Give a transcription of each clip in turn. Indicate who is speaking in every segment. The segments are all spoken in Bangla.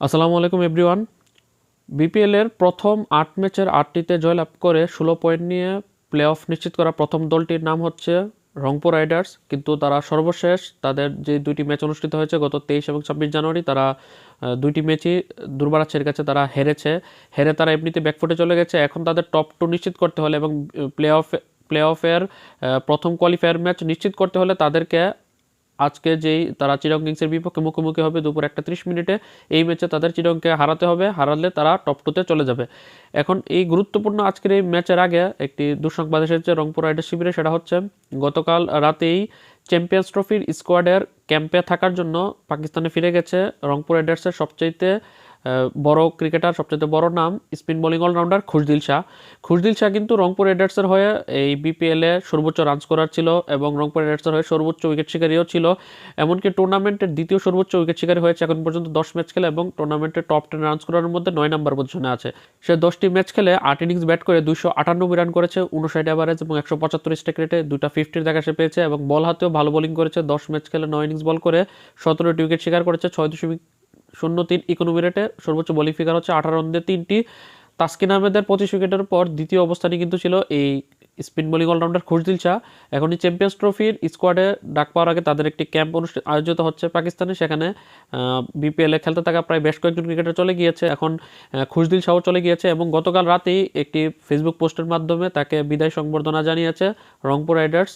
Speaker 1: আসসালামু আলাইকুম, এভরিওয়ান। বিপিএলের প্রথম আট ম্যাচের আটটিতে জয়লাভ করে ষোলো পয়েন্ট নিয়ে প্লে অফ নিশ্চিত করা প্রথম দলটির নাম হচ্ছে রংপুর রাইডার্স। কিন্তু তারা সর্বশেষ তাদের যে দুইটি ম্যাচ অনুষ্ঠিত হয়েছে গত তেইশ এবং ছাব্বিশ জানুয়ারি, তারা দুইটি ম্যাচই দুর্বারাচ্ছের কাছে তারা হেরেছে। হেরে তারা এমনিতে ব্যাকফুটে চলে গেছে। এখন তাদের টপ টু নিশ্চিত করতে হলে এবং প্লে অফ প্লে অফের প্রথম কোয়ালিফায়ার ম্যাচ নিশ্চিত করতে হলে তাদেরকে আজকে যেই তারা চিরং কিংসের বিপক্ষে মুখোমুখি হবে দুপুর একটা ত্রিশ মিনিটে এই ম্যাচে তাদের চিরংকে হারাতে হবে হারালে তারা টপ টুতে চলে যাবে। এখন এই গুরুত্বপূর্ণ আজকের এই ম্যাচের আগে একটি দুঃসংবাদ এসেছে রংপুর রাইডার্স শিবিরে সেটা হচ্ছে গতকাল রাতেই চ্যাম্পিয়ন্স ট্রফির স্কোয়াডের ক্যাম্পে থাকার জন্য পাকিস্তানে ফিরে গেছে রংপুর রাইডার্সের সবচাইতে আহ, বড় ক্রিকেটার সবচেয়ে বড় নাম spin bowling allrounder Khushdil Shah. Khushdil Shah কিন্তু রংপুর রাইডার্সের হয়ে এই বিপিএল সর্বোচ্চ রান স্কোরার ছিল এবং রংপুর রাইডার্সের হয়ে সর্বোচ্চ উইকেট শিকারীও ছিল। এমনকি টুর্নামেন্টের দ্বিতীয় সর্বোচ্চ উইকেট শিকারী হয়েছে এখন পর্যন্ত দশ ম্যাচ খেলে এবং টুর্নামেন্টের টপ টেন রান স্কোরারের মধ্যে নয় নম্বর পজিশনে আছে। সে দশটি ম্যাচ খেলে আট ইনিংস ব্যাট করে দুশো আটানব্বই রান করেছে, উনষাট অ্যাভারেজ এবং একশো পঁচাত্তর স্ট্রাইক রেটে দুটা ফিফটির দেখা সে পেয়েছে এবং বল হাতেও ভালো বোলিং করেছে, দশ ম্যাচ খেলে নয় ইনিংস বল করে সতেরোটি উইকেট শিকার করেছে, ছয় দশমিক শূন্য তিন ইকোনমি রেটে সর্বোচ্চ বোলিং ফিগার হচ্ছে আঠারো রানে তিনটি। তাসকিন আহমেদের পঁচিশ উইকেটের পর দ্বিতীয় অবস্থানে কিন্তু ছিল এই spin bowling allrounder Khushdil Shah. এখনই চ্যাম্পিয়ন্স ট্রফির স্কোয়াডে ডাক পাওয়ার আগে তাদের একটি ক্যাম্প অনুষ্ঠিত আয়োজিত হচ্ছে পাকিস্তানে। সেখানে বিপিএলে খেলতে থাকা প্রায় বেশ কয়েকজন ক্রিকেটার চলে গিয়েছে। এখন খুশদিল শাহ চলে গিয়েছে এবং গতকাল রাতেই একটি ফেসবুক পোস্টের মাধ্যমে তাকে বিদায় সংবর্ধনা জানিয়েছে রংপুর রাইডার্স।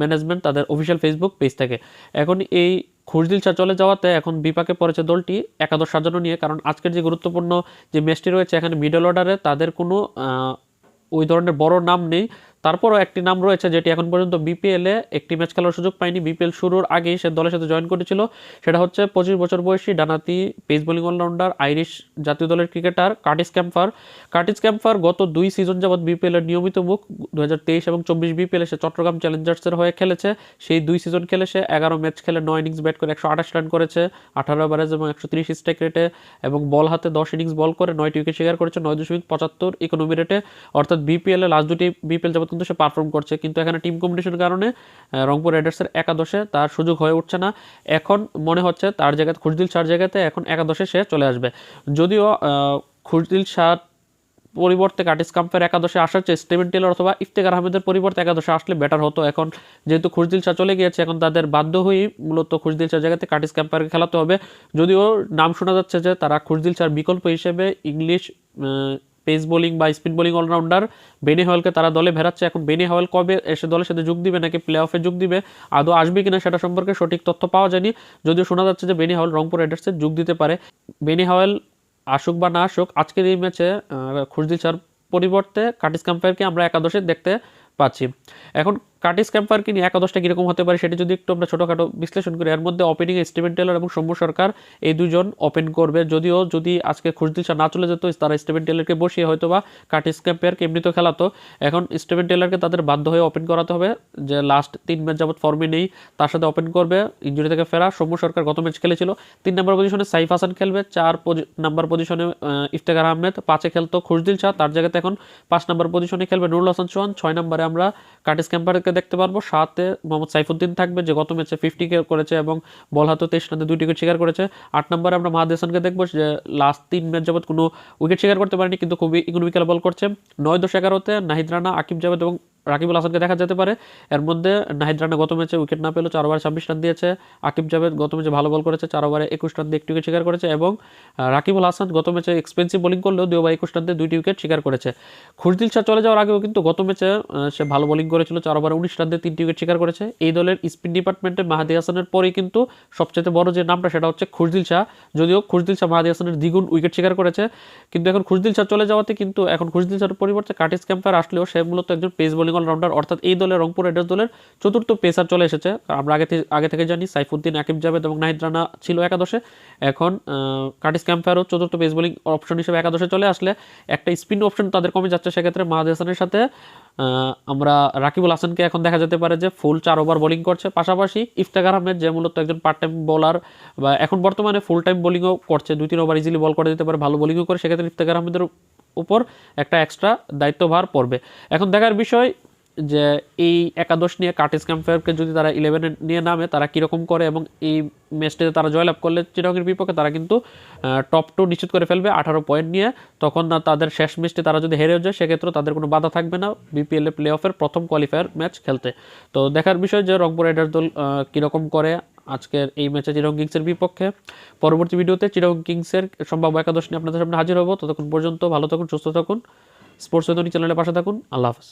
Speaker 1: ম্যানেজমেন্ট তাদের অফিসিয়াল ফেসবুক পেজ থেকে। এখন এই খুশদিল চা চলে যাওয়াতে এখন বিপাকে পড়েছে দলটি একাদশ সাজানো নিয়ে, কারণ আজকের যে গুরুত্বপূর্ণ যে ম্যাচটি রয়েছে এখানে মিডল অর্ডারে তাদের কোনো ওই ধরনের বড় নাম নেই। তারপরও একটি নাম রয়েছে যেটি এখন পর্যন্ত বিপিএলে একটি ম্যাচ খেলার সুযোগ পায়নি। বিপিএল শুরুর আগেই সে দলের সাথে জয়েন করেছিল। সেটা হচ্ছে পঁচিশ বছর বয়সী ডানাতি পেস বোলিং অলরাউন্ডার, আইরিশ জাতীয় দলের cricketer Curtis Campher Curtis Campher গত দুই সিজন যাবৎ বিপিএলের নিয়মিত মুখ দু হাজার তেইশ এবং চব্বিশ বিপিএলে সে চট্টগ্রাম চ্যালেঞ্জার্সের হয়ে খেলেছে। সেই দুই সিজন খেলে সে এগারো ম্যাচ খেলে নয় ইনিংস ব্যাট করে একশো আঠাশ রান করেছে, আঠারো ওভারেজ এবং একশো তিরিশ স্ট্রাইক রেটে এবং বল হাতে দশ ইনিংস বল করে নয়টি উইকেট শিকার করেছে, নয় দশমিক পঁচাত্তর ইকোনমি রেটে অর্থাৎ বিপিএল লাস্ট দুটি বিপিএল যাবত কিন্তু সে পারফর্ম করছে। কিন্তু এখানে টিম কম্পিটিশনের কারণে রংপুর রাইডার্সের একাদশে তার সুযোগ হয়ে উঠছে না। এখন মনে হচ্ছে তার জায়গাতে খুশদিল শাহর জায়গাতে এখন একাদশে সে চলে আসবে। যদিও খুশদিল শাহ পরিবর্তে কাটিস কাম্পের একাদশে আসার চেয়ে স্টিভেন টেলর অথবা ইফতেকার আহমেদের পরিবর্তে একাদশে আসলে বেটার হতো। এখন যেহেতু খুশদিল শাহ চলে গিয়েছে, এখন তাদের বাধ্য হয়েই মূলত খুশদিল শাহ জায়গাতে কাটিস ক্যাম্পারকে খেলাতে হবে। যদিও নাম শোনা যাচ্ছে যে তারা খুশদিল শাহর বিকল্প হিসেবে ইংলিশ পেস বোলিং বা স্পিন বোলিং অলরাউন্ডার বেনি হওয়ালকে তারা দলে ভেরাচ্ছে। এখন বেনি হওয়াল কবে এসে দলের সাথে যোগ দিবে নাকি প্লে অফে যোগ দিবে? আদৌ আসবে কিনা সেটা সম্পর্কে সঠিক তথ্য পাওয়া যায়নি। যদিও শোনা যাচ্ছে যে বেনি হওয়াল রংপুর রাইডার্সে যোগ দিতে পারে। বেনি হওয়াল আসুক বা না আসুক, আজকের এই ম্যাচে খুশদিল চার পরিবর্তে কাটিস কাম্পায়ারকে আমরা একাদশে দেখতে পাচ্ছি। এখন কাটিস ক্যাম্পায়ারকে নিয়ে একাদশটা কীরকম হতে পারে সেটি যদি একটু আমরা ছোটোখাটো বিশ্লেষণ করি, এর মধ্যে ওপেনিংয়ে স্টিভেন টেলর এবং সৌম্য সরকার এই দুজন ওপেন করবে। যদিও যদি আজকে খুশদিল শাহ না চলে যেত, তারা স্টিভেন টেলরকে বসিয়ে হয়তো বা কাটিস ক্যাম্পায়ারকে এমনিতেও খেলাতো। এখন স্টিভেন টেলরকে তাদের বাধ্য হয়ে ওপেন করাতে হবে। যে লাস্ট তিন ম্যাচ যাবৎ ফর্মে নেই, তার সাথে ওপেন করবে। ইঞ্জুরি থেকে ফেরা, সৌম্য সরকার গত ম্যাচ খেলেছিল। তিন নম্বর পজিশনে সাইফ হাসান খেলবে, চার নাম্বার পজিশনে ইফতেখার আহমেদ, পাঁচে খেলতো খুশদিল শাহ তার জায়গাতে এখন পাঁচ নম্বর পজিশনে খেলবে নুরুল হাসান চৌহান ছয় নম্বরে আমরা কাটিস ক্যাম্পারকে দেখতে পারব। সাতে মোহাম্মদ সাইফুদ্দিন থাকবে যে গত ম্যাচে ফিফটি কে করেছে এবং বল হাতে তেইশ রানে দুই উইকেট শিকার করেছে। আট নম্বরে আমরা মাহাদেশনকে দেখব যে লাস্ট তিন ম্যাচ যাবৎ কোনো উইকেট শিকার করতে পারেনি, কিন্তু খুবই ইকোনমিক্যাল বল করছে। নয় দশ এগারোতে নাহিদ রানা, আকিব জাভেদ এবং রাকিবুল হাসানকে দেখা যেতে পারে। এর মধ্যে নাহিদ রানা গত ম্যাচে উইকেট না পেলেও চার ওভারে ছাব্বিশ রান দিয়েছে। আকিব জাভেদ গত ম্যাচে ভালো বল করেছে, চার ওভারে একুশ রান দিয়ে একটি উইকেট শিকার করেছে এবং রাকিবুল হাসান গত ম্যাচে এক্সপেন্সিভ বোলিং করলেও দুই ওভার একুশ রান দিয়ে দুইটি উইকেট শিকার করেছে। খুশদিল শাহ চলে যাওয়ার আগেও কিন্তু গত ম্যাচে সে ভালো বোলিং করেছিল, চার ওভারে উনিশ রান দিয়ে তিনটি উইকেট শিকার করেছে। এই দলের স্পিন ডিপার্টমেন্টে মাহাদি হাসানের পরেই কিন্তু সবচেয়ে বড় যে নামটা সেটা হচ্ছে খুশদিল শাহ। যদিও খুশদিল শাহ মাহাদি হাসানের দ্বিগুণ উইকেট শিকার করেছে, কিন্তু এখন খুশদিল শাহ চলে যাওয়াতে কিন্তু, এখন খুশদিল শাহের পরিবর্তে কাটিস ক্যাম্পার আসলেও সে মূলত একজন পেস বোলিং অলরাউন্ডার অর্থাৎ এই দলের রংপুর রাইডার্স দলের চতুর্থ পেসার চলে এসেছে। আমরা আগে থেকে আগে থেকে জানি সাইফুদ্দিন, আকিব জাভেদ এবং নাহিদ রানা ছিল একাদশে। এখন কাটিস ক্যাম্পারও চতুর্থ পেস বোলিং অপশন হিসেবে একাদশে চলে আসলে একটা স্পিন অপশন তাদের কমে যাচ্ছে। সেক্ষেত্রে মাহাদ হাসানের সাথে আমরা রাকিবুল হাসানকে এখন দেখা যেতে পারে যে ফুল চার ওভার বোলিং করছে। পাশাপাশি ইফতেখার আহমেদ, যে মূলত একজন পার্ট টাইম বোলার বা এখন বর্তমানে ফুল টাইম বোলিংও করছে। দুই তিন ওভার ইজিলি বল করে দিতে পারে, ভালো বোলিংও করে। সেক্ষেত্রে ইফতেখার আহমেদের উপর একটা এক্সট্রা দায়িত্বভার পড়বে। এখন দেখার বিষয় যে এই একাদশ নিয়ে কার্টিস ক্যাম্পেয়ারকে যদি তারা ইলেভেনে নিয়ে নামে, তারা কীরকম করে এবং এই ম্যাচটিতে তারা জয়লাভ করলে চিরঙ্গের বিপক্ষে তারা কিন্তু টপ টু নিশ্চিত করে ফেলবে আঠারো পয়েন্ট নিয়ে। তখন না তাদের শেষ ম্যাচটি তারা যদি হেরেও যায় সেক্ষেত্রে তাদের কোনো বাধা থাকবে না বিপিএল প্লে অফের প্রথম কোয়ালিফায়ার ম্যাচ খেলতে। তো দেখার বিষয় যে রংপুর রাইডার্স দল কীরকম করে আজকের এই ম্যাচে চিরং কিংসের বিপক্ষে। পরবর্তী ভিডিওতে চিরং কিংসের সম্ভাব্য একাদশ নিয়ে আপনাদের সামনে হাজির হব। ততক্ষণ পর্যন্ত ভালো থাকুন, সুস্থ থাকুন। স্পোর্টস চ্যানেলের পাশে থাকুন। আল্লাহ হাফেজ।